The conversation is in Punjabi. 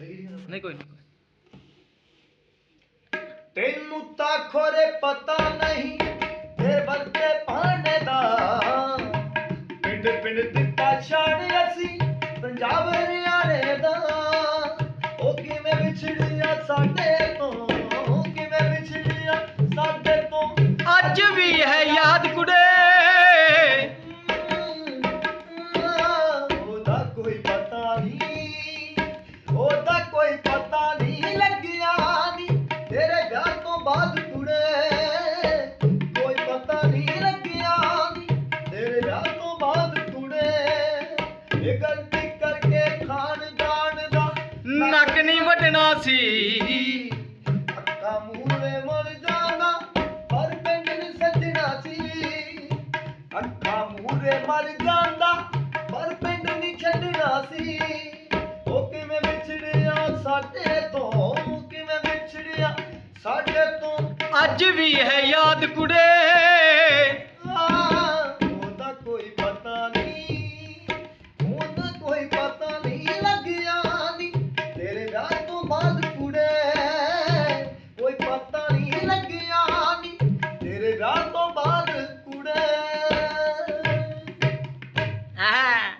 ਨਹੀਂ ਕੋਈ ਨਹੀਂ। ਤੈਨੂੰ ਤਾਂ ਖੋਰੇ ਪਤਾ ਨਹੀਂ ਇਹ ਵਰਤੇ ਪਾਣੇ ਦਾ। ਪਿੰਡ ਪਿੰਡ ਦਿੱਤਾ ਛਾੜ ਅਸੀਂ ਪੰਜਾਬ ਹਰਿਆਣੇ ਦਾ। ਉਹ ਕਿਵੇਂ ਵਿਛੜਿਆ ਸਾਡੇ ਤੋਂ ਕਿਵੇਂ ਵਿਛੜਿਆ ਸਾਡੇ ਤੋਂ। ਅੱਜ ਵੀ ਹੈ ਯਾਦ ਕੁੜੇ। ਉਹਦਾ ਕੋਈ ਬਾਅਦ ਕੁੜੇ ਕੋਈ ਪਤਾ ਨਹੀਂ ਲੱਗਿਆ ਨਹੀਂ ਤੇਰੇ ਵਿਆਹ ਤੋਂ ਬਾਅਦ ਕੁੜੇ ਇਹ ਗਲਤੀ ਕਰਕੇ ਖਾਨਦਾਨ ਦਾ ਨੱਕ ਨਹੀਂ ਵੱਢਣਾ ਸੀ। ਅੱਖਾਂ ਮੂਹਰੇ ਮਰ ਜਾਣਾ ਪਰ ਪਿੰਡ ਨੀ ਸੱਜਣਾ ਸੀ। ਅੱਖਾਂ ਮੂਹਰੇ ਮਰ ਜਾਂਦਾ ਪਰ ਪਿੰਡ ਨੀ ਛੱਡਣਾ ਸੀ। ਉਹ ਕਿਵੇਂ ਵਿਛੜਿਆ ਸਾਡੇ ਤੋਂ ਕਿਵੇਂ ਵਿਛੜਿਆ ਸਾਡੇ ਅੱਜ ਵੀ ਹੈ ਯਾਦ ਕੁੜੇ। ਉਹਦਾ ਕੋਈ ਪਤਾ ਨਹੀਂ ਉਹਦਾ ਕੋਈ ਪਤਾ ਨਹੀਂ ਲੱਗਿਆ ਨਹੀਂ ਤੇਰੇ ਵਿਆਹ ਤੋਂ ਬਾਅਦ ਕੁੜੇ ਕੋਈ ਪਤਾ ਨਹੀਂ ਲੱਗਿਆ ਤੇਰੇ ਵਿਆਹ ਤੋਂ ਬਾਅਦ ਕੁੜੇ। ਹਾਂ